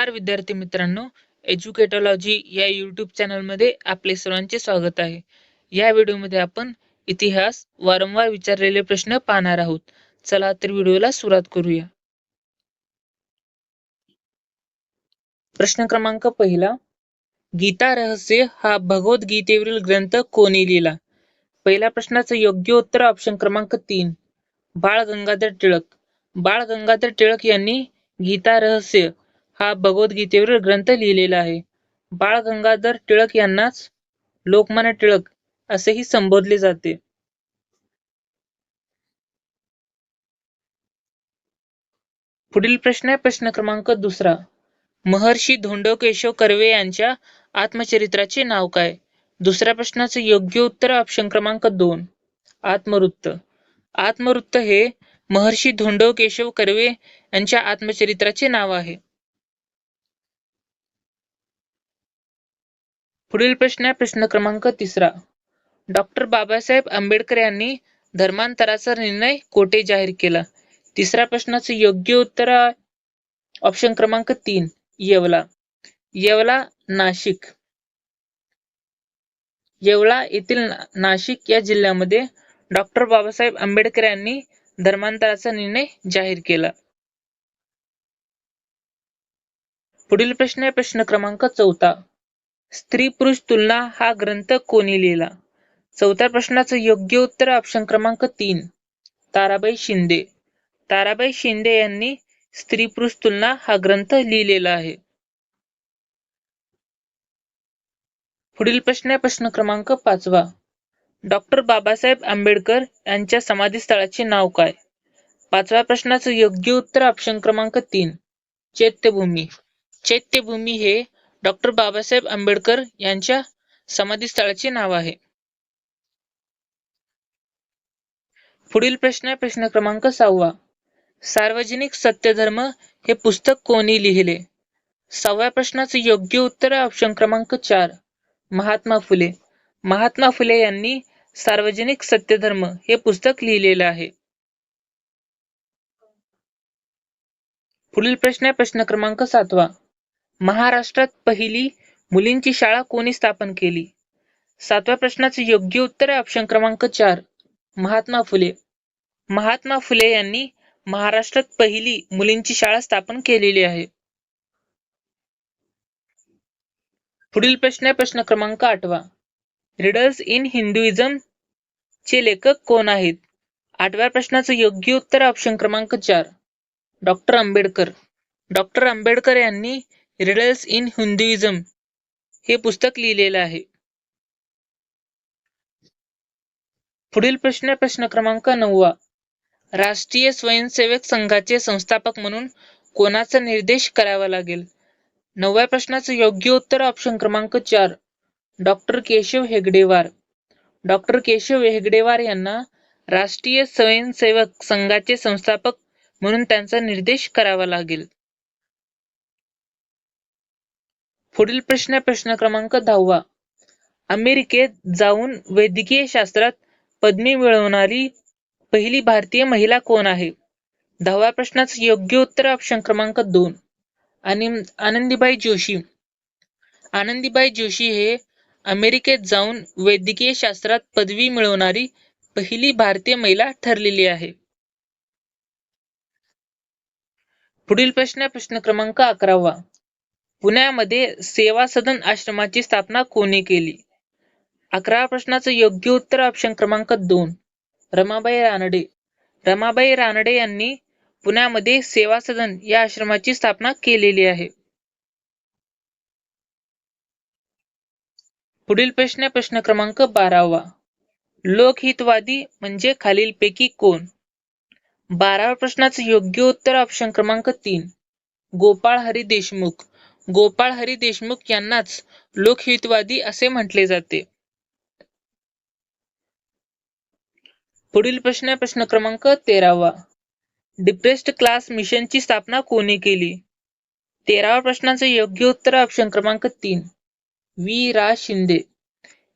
नमस्कार विद्यार्थी मित्रांनो. एज्युकेटॉलॉजी या युट्यूब चॅनलमध्ये आपले सर्वांचे स्वागत आहे. या व्हिडिओमध्ये आपण इतिहास वारंवार विचारलेले प्रश्न पाहणार आहोत. चला तर व्हिडिओला सुरुवात करूया. प्रश्न क्रमांक पहिला. गीता रहस्य हा भगवद्गीतेवरील ग्रंथ कोणी लिहिला? पहिल्या प्रश्नाचं योग्य उत्तर ऑप्शन क्रमांक तीन. बाळ गंगाधर टिळक. बाळ गंगाधर टिळक यांनी गीता रहस्य हा भगवद्गीतेवरील ग्रंथ लिहिलेला आहे. बाळ गंगाधर टिळक यांनाच लोकमान्य टिळक असेही संबोधले जाते. पुढील प्रश्न आहे प्रश्न क्रमांक दुसरा. महर्षी धोंडो केशव कर्वे यांच्या आत्मचरित्राचे नाव काय? दुसऱ्या प्रश्नाचे योग्य उत्तर ऑप्शन क्रमांक दोन. आत्मवृत्त. आत्मवृत्त हे महर्षी धोंडो केशव कर्वे यांच्या आत्मचरित्राचे नाव आहे. पुढील प्रश्न आहे प्रश्न क्रमांक तिसरा. डॉक्टर बाबासाहेब आंबेडकर यांनी धर्मांतराचा निर्णय कोठे जाहीर केला? तिसऱ्या प्रश्नाचं योग्य उत्तर ऑप्शन क्रमांक तीन येवला. येवला नाशिक. येवला येथील नाशिक या जिल्ह्यामध्ये डॉक्टर बाबासाहेब आंबेडकर यांनी धर्मांतराचा निर्णय जाहीर केला. पुढील प्रश्न आहे प्रश्न क्रमांक चौथा. स्त्री पुरुष तुलना हा ग्रंथ कोणी लिहिला? चौथ्या प्रश्नाचं योग्य उत्तर ऑप्शन क्रमांक तीन ताराबाई शिंदे. ताराबाई शिंदे यांनी स्त्री पुरुष तुलना हा ग्रंथ लिहिलेला आहे. पुढील प्रश्न आहे प्रश्न क्रमांक पाचवा. डॉक्टर बाबासाहेब आंबेडकर यांच्या समाधीस्थळाचे नाव काय? पाचव्या प्रश्नाचं योग्य उत्तर ऑप्शन क्रमांक तीन चैत्यभूमी. चैत्यभूमी हे डॉक्टर बाबासाहेब आंबेडकर यांच्या समाधीस्थळाचे नाव आहे. पुढील प्रश्न आहे प्रश्न क्रमांक सहावा. सार्वजनिक सत्यधर्म हे पुस्तक कोणी लिहिले? सहाव्या प्रश्नाचं योग्य उत्तर आहे ऑप्शन क्रमांक चार. महात्मा फुले. महात्मा फुले यांनी सार्वजनिक सत्यधर्म हे पुस्तक लिहिलेलं आहे. पुढील प्रश्न आहे प्रश्न क्रमांक सातवा. महाराष्ट्रात पहिली मुलींची शाळा कोणी स्थापन केली? सातव्या प्रश्नाचे योग्य उत्तर आहे ऑप्शन क्रमांक चार महात्मा फुले. महात्मा फुले यांनी महाराष्ट्रात पहिली मुलींची शाळा स्थापन केलेली आहे. पुढील प्रश्न आहे प्रश्न क्रमांक आठवा. रिडर्स इन हिंदुइझम चे लेखक कोण आहेत? आठव्या प्रश्नाचं योग्य उत्तर ऑप्शन क्रमांक चार डॉक्टर आंबेडकर. डॉक्टर आंबेडकर यांनी रिडल्स इन हिंदुइझम हे पुस्तक लिहिलेलं आहे. पुढील प्रश्न प्रश्न क्रमांक नववा. राष्ट्रीय स्वयंसेवक संघाचे संस्थापक म्हणून कोणाचा निर्देश करावा लागेल? नवव्या प्रश्नाचं योग्य उत्तर ऑप्शन क्रमांक चार. डॉक्टर केशव हेगडेवार. डॉक्टर केशव हेगडेवार यांना राष्ट्रीय स्वयंसेवक संघाचे संस्थापक म्हणून त्यांचा निर्देश करावा लागेल. पुढील प्रश्न प्रश्न क्रमांक दहावा. अमेरिकेत जाऊन वैद्यकीय शास्त्रात पदवी मिळवणारी पहिली भारतीय महिला कोण आहे? दहाव्या प्रश्नाचं योग्य उत्तर ऑप्शन क्रमांक दोन. आणि आनंदीबाई जोशी. आनंदीबाई जोशी हे अमेरिकेत जाऊन वैद्यकीय शास्त्रात पदवी मिळवणारी पहिली भारतीय महिला ठरलेली आहे. पुढील प्रश्न प्रश्न क्रमांक अकरावा. पुण्यामध्ये सेवा सदन आश्रमाची स्थापना कोणी केली? अकराव्या प्रश्नाचं योग्य उत्तर ऑप्शन क्रमांक दोन. रमाबाई रानडे. रमाबाई रानडे यांनी पुण्यामध्ये सेवा सदन या आश्रमाची स्थापना केलेली आहे. पुढील प्रश्न प्रश्न क्रमांक बारावा. लोकहितवादी म्हणजे खालीलपैकी कोण? बाराव्या प्रश्नाचं योग्य उत्तर ऑप्शन क्रमांक तीन. गोपाळ हरी देशमुख. गोपाळ हरी देशमुख यांनाच लोकहितवादी असे म्हटले जाते. पुढील प्रश्न प्रश्न क्रमांक तेरावा. डिप्रेस्ड क्लास मिशनची स्थापना कोणी केली? तेराव्या प्रश्नाचं योग्य उत्तर ऑप्शन क्रमांक तीन. वी रा. शिंदे.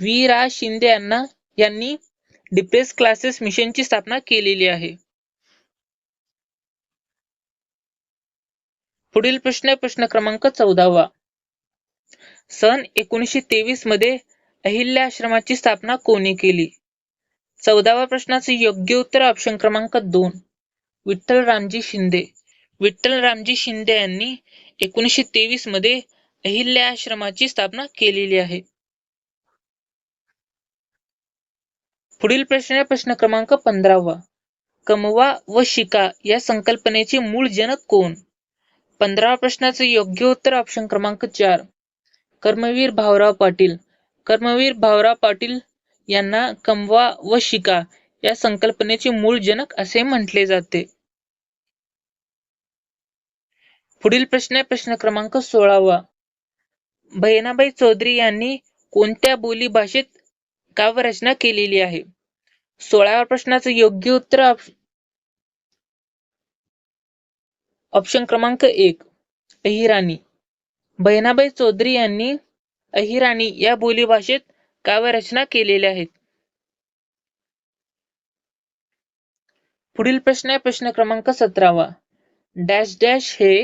वी रा. शिंदे यांना यांनी डिप्रेस क्लासेस मिशनची स्थापना केलेली आहे. पुढील प्रश्न प्रश्न क्रमांक चौदावा. सन एकोणीसशे तेवीसमध्ये अहिल्या आश्रमाची स्थापना कोणी केली? चौदाव्या प्रश्नाचे योग्य उत्तर ऑप्शन क्रमांक दोन. विठ्ठल रामजी शिंदे. विठ्ठल रामजी शिंदे यांनी एकोणीसशे तेवीसमध्ये अहिल्या आश्रमाची स्थापना केलेली आहे. पुढील प्रश्न आहे प्रश्न क्रमांक पंधरावा. कमवा व शिका या संकल्पनेचे मूळ जनक कोण? पंधराव्या प्रश्नाचं योग्य उत्तर ऑप्शन क्रमांक चार. कर्मवीर भाऊराव पाटील. कर्मवीर भाऊराव पाटील यांना कमवा व शिका या संकल्पनेचे मूळ जनक असे म्हटले जाते. पुढील प्रश्न आहे प्रश्न क्रमांक सोळावा. बहिणाबाई चौधरी यांनी कोणत्या बोली भाषेत काव्यरचना केलेली आहे? सोळाव्या प्रश्नाचं योग्य उत्तर ऑप्शन क्रमांक एक अहिराणी. बहिणाबाई चौधरी यांनी अहिराणी या बोलीभाषेत काव्यरचना केलेल्या आहेत. पुढील प्रश्न आहे प्रश्न क्रमांक सतरावा. डॅश डॅश हे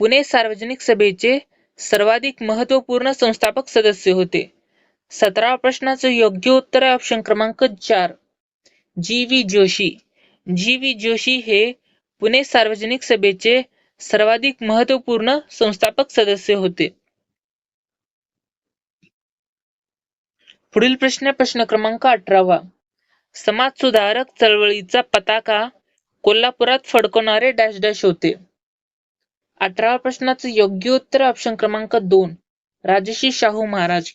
पुणे सार्वजनिक सभेचे सर्वाधिक महत्त्वपूर्ण संस्थापक सदस्य होते. सतरावा प्रश्नाचं योग्य उत्तर आहे ऑप्शन क्रमांक चार. G. V. Joshi. G. V. Joshi हे पुणे सार्वजनिक सभेचे सर्वाधिक महत्त्वपूर्ण संस्थापक सदस्य होते. पुढील प्रश्न प्रश्न क्रमांक अठरावा. समाज सुधारक चळवळीचा पताका कोल्हापुरात फडकवणारे डॅश डॅश होते. अठराव्या प्रश्नाचं योग्य उत्तर ऑप्शन क्रमांक दोन राजश्री शाहू महाराज.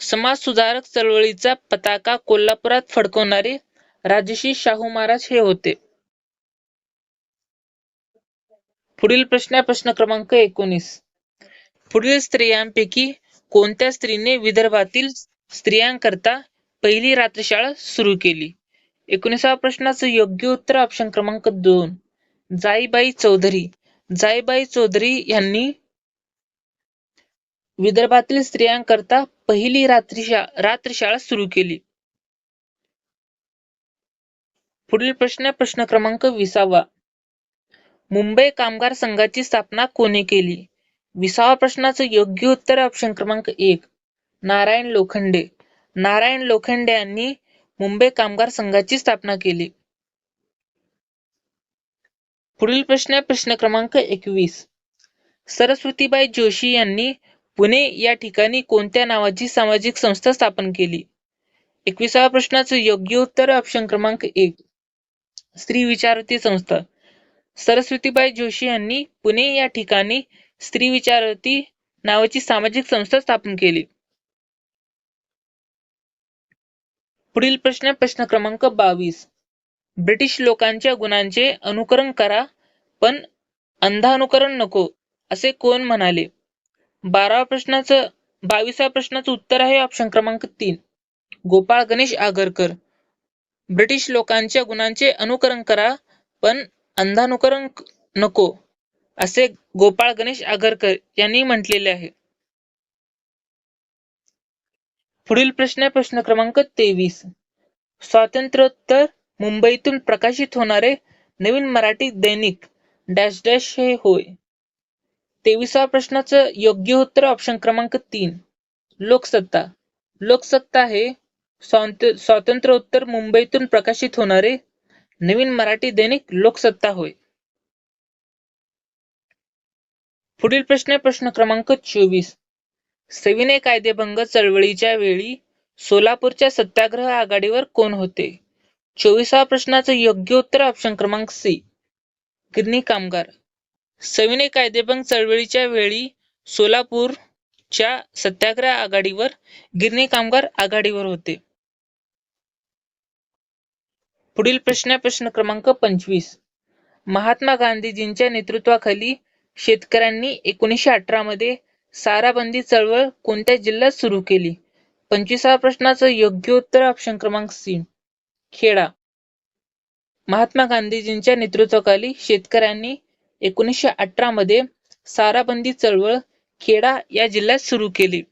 समाज सुधारक चळवळीचा पताका कोल्हापुरात फडकवणारे राजश्री शाहू महाराज हे होते. पुढील प्रश्न प्रश्न क्रमांक एकोणीस. पुढील स्त्रियांपैकी कोणत्या स्त्रीने विदर्भातील स्त्रियांकरता पहिली रात्रशाळा सुरू केली? एकोणीसाव्या प्रश्नाचं योग्य उत्तर ऑप्शन क्रमांक दोन. जाईबाई चौधरी. जाईबाई चौधरी यांनी विदर्भातील स्त्रियांकरता पहिली रात्रीशा रात्रशाळा सुरू केली. पुढील प्रश्न प्रश्न क्रमांक विसावा. मुंबई कामगार संघाची स्थापना कोणी केली? विसावा प्रश्नाचं योग्य उत्तर ऑप्शन क्रमांक एक नारायण लोखंडे. नारायण लोखंडे यांनी मुंबई कामगार संघाची स्थापना केली. पुढील प्रश्न प्रश्न क्रमांक एकवीस. सरस्वतीबाई जोशी यांनी पुणे या ठिकाणी कोणत्या नावाची सामाजिक संस्था स्थापन केली? एकविसाव्या प्रश्नाचं योग्य उत्तर ऑप्शन क्रमांक एक स्त्री विचारती संस्था. सरस्वतीबाई जोशी यांनी पुणे या ठिकाणी स्त्री विचारती नावाची सामाजिक संस्था स्थापन केली. पुढील प्रश्न प्रश्न क्रमांक बावीस. ब्रिटिश लोकांच्या गुणांचे अनुकरण करा पण अंधानुकरण नको असे कोण म्हणाले? बाराव्या प्रश्नाचं बावीसा प्रश्नाचं उत्तर आहे ऑप्शन क्रमांक तीन. गोपाळ गणेश आगरकर. ब्रिटिश लोकांच्या गुणांचे अनुकरण करा पण अंधानुकरण नको असे गोपाळ गणेश आगरकर यांनी म्हटलेले आहे. पुढील प्रश्न प्रश्न क्रमांक तेवीस. स्वातंत्र्योत्तर मुंबईतून प्रकाशित होणारे नवीन मराठी दैनिक डॅश डॅश हे होय. तेविसाव्या प्रश्नाचं योग्य उत्तर ऑप्शन क्रमांक तीन. लोकसत्ता. लोकसत्ता हे स्वातंत्र्योत्तर मुंबईतून प्रकाशित होणारे नवीन मराठी दैनिक लोकसत्ता होय. पुढील प्रश्न प्रश्न क्रमांक चोवीस. सविनय कायदेभंग चळवळीच्या वेळी सोलापूरच्या सत्याग्रह आघाडीवर कोण होते? चोवीसाव्या प्रश्नाचं योग्य उत्तर ऑप्शन क्रमांक सी. गिरणी कामगार. सविनय कायदेभंग चळवळीच्या वेळी सोलापूरच्या सत्याग्रह आघाडीवर गिरणी कामगार आघाडीवर होते. पुढील प्रश्न प्रश्न क्रमांक पंचवीस. महात्मा गांधीजींच्या नेतृत्वाखाली शेतकऱ्यांनी एकोणीसशे अठरा मध्ये साराबंदी चळवळ कोणत्या जिल्ह्यात सुरू केली? पंचवीसाव्या प्रश्नाचं योग्य उत्तर ऑप्शन क्रमांक सी खेडा. महात्मा गांधीजींच्या नेतृत्वाखाली शेतकऱ्यांनी एकोणीसशे अठरा मध्ये साराबंदी चळवळ खेडा या जिल्ह्यात सुरू केली.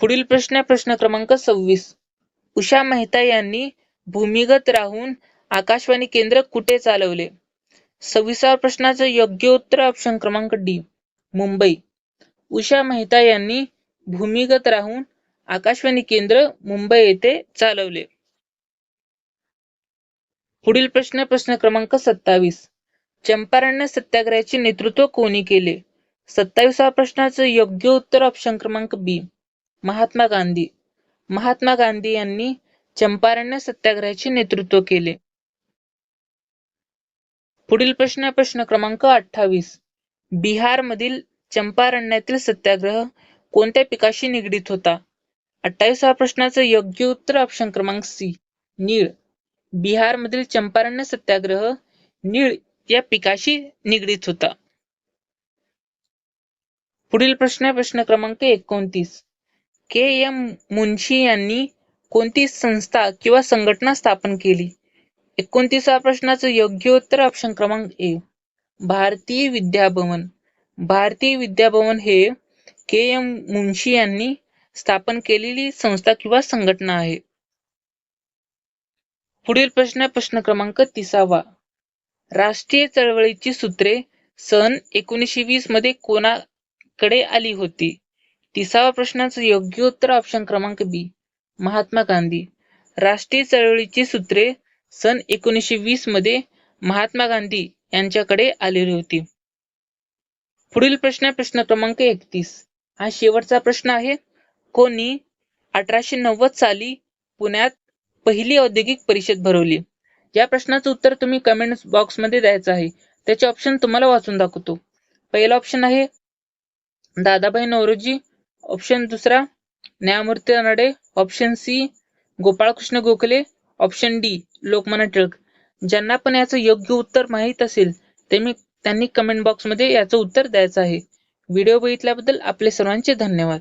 पुढील प्रश्न प्रश्न क्रमांक सव्वीस. उषा मेहता यांनी भूमिगत राहून आकाशवाणी केंद्र कुठे चालवले? सव्वीसाव्या प्रश्नाचं योग्य उत्तर ऑप्शन क्रमांक डी मुंबई. उषा मेहता यांनी भूमिगत राहून आकाशवाणी केंद्र मुंबई येथे चालवले. पुढील प्रश्न प्रश्न क्रमांक सत्तावीस. चंपारण्य सत्याग्रहाचे नेतृत्व कोणी केले? सत्तावीसा प्रश्नाचं योग्य उत्तर ऑप्शन क्रमांक बी महात्मा गांधी. महात्मा गांधी यांनी चंपारण्य सत्याग्रहाचे नेतृत्व केले. पुढील प्रश्न प्रश्न क्रमांक अठ्ठावीस. बिहार मधील चंपारण्यातील सत्याग्रह कोणत्या पिकाशी निगडीत होता? अठ्ठावीसाव्या प्रश्नाचं योग्य उत्तर ऑप्शन क्रमांक सी. नीळ. बिहार मधील चंपारण्य सत्याग्रह नीळ या पिकाशी निगडीत होता. पुढील प्रश्न प्रश्न क्रमांक एकोणतीस. के एम मुन्शी यांनी कोणती संस्था किंवा संघटना स्थापन केली? एकोणतीसाव्या प्रश्नाचं योग्य उत्तर ऑप्शन क्रमांक ए भारतीय विद्याभवन. भारतीय विद्याभवन हे के एम मुन्शी यांनी स्थापन केलेली संस्था किंवा संघटना आहे. पुढील प्रश्न प्रश्न क्रमांक तिसावा. राष्ट्रीय चळवळीची सूत्रे सन एकोणीसशे वीसमध्ये कोणाकडे आली होती? तिसावा प्रश्नाचं योग्य उत्तर ऑप्शन क्रमांक बी महात्मा गांधी. राष्ट्रीय चळवळीची सूत्रे सन एकोणीसशे वीसमध्ये महात्मा गांधी यांच्याकडे आलेली होती. पुढील प्रश्न प्रश्न क्रमांक एकतीस. हा शेवटचा प्रश्न आहे. कोणी अठराशे नव्वद साली पुण्यात पहिली औद्योगिक परिषद भरवली? या प्रश्नाचं उत्तर तुम्ही कमेंट बॉक्समध्ये द्यायचं आहे. त्याचे ऑप्शन तुम्हाला वाचून दाखवतो. पहिला ऑप्शन आहे दादाभाई नवरोजी ऑप्शन दुसरा न्यायमूर्ती Ranade option C Gopalkrishna Gokhale. Option D Lokmanya Tilak. ज्यांना पण याचं योग्य उत्तर माहीत असेल त्यांनी त्यांनी कमेंट बॉक्समध्ये याचं उत्तर द्यायचं आहे. व्हिडिओ बघितल्याबद्दल आपले सर्वांचे धन्यवाद.